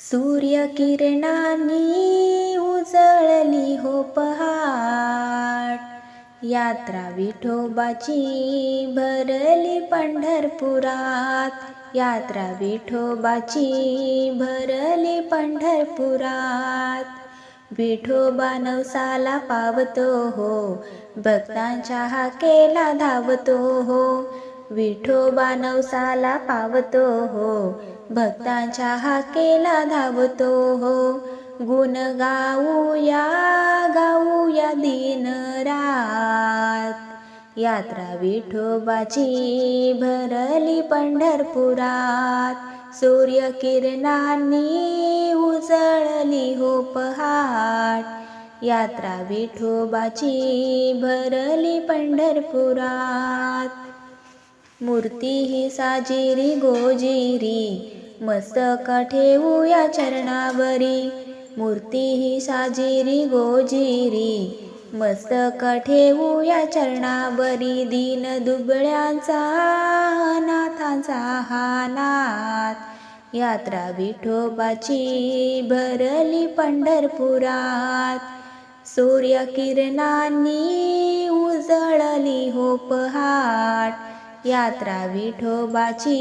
सूर्यकिरणांनी उजळली हो पहाट यात्रा विठोबाची भरली पंढरपुरात. यात्रा विठोबाची भरली पंढरपुरात. विठोबा नवसाला पावतो हो भक्तांच्या हाकेला धावतो हो. विठोबा नवसाला पावतो हो भक्तांच्या हाकेला धावतो हो. गुण गाऊया गाऊया दिन रात. यात्रा विठोबाची भरली पंढरपुरात. सूर्य किरणांनी उजळली हो पहाट यात्रा विठोबाची भरली पंढरपुरात. मूर्ती ही साजिरी गोजिरी. मस्तक ठेवूया चरणावरी. मूर्ती ही साजिरी गोजिरी. मस्तक ठेवूया चरणावरी. दीन दुबळ्यांचा नाथांचा हा नाथ यात्रा विठोबाची भरली पंढरपुरात. सूर्यकिरणांनी उजळली हो पहाट यात्रा विठोबाची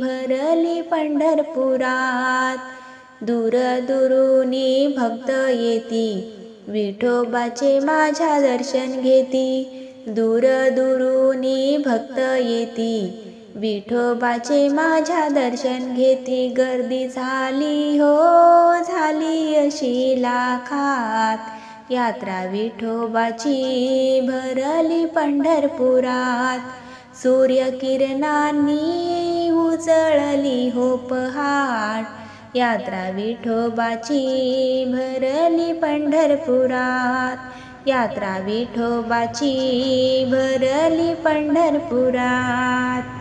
भरली पंढरपुरात. दूर दुरुनी भक्त येती विठोबाचे माझ्या दर्शन घेती. दूर दुरुनी भक्त येती विठोबाचे माझ्या दर्शन घेती. गर्दी झाली हो झाली अशी लाखात. यात्रा विठोबाची भरली पंढरपुरात. सूर्यकिरणांनी उजळली हो पहाट यात्रा विठोबाची भरली पंढरपुरात. यात्रा विठोबाची भरली पंढरपुरात.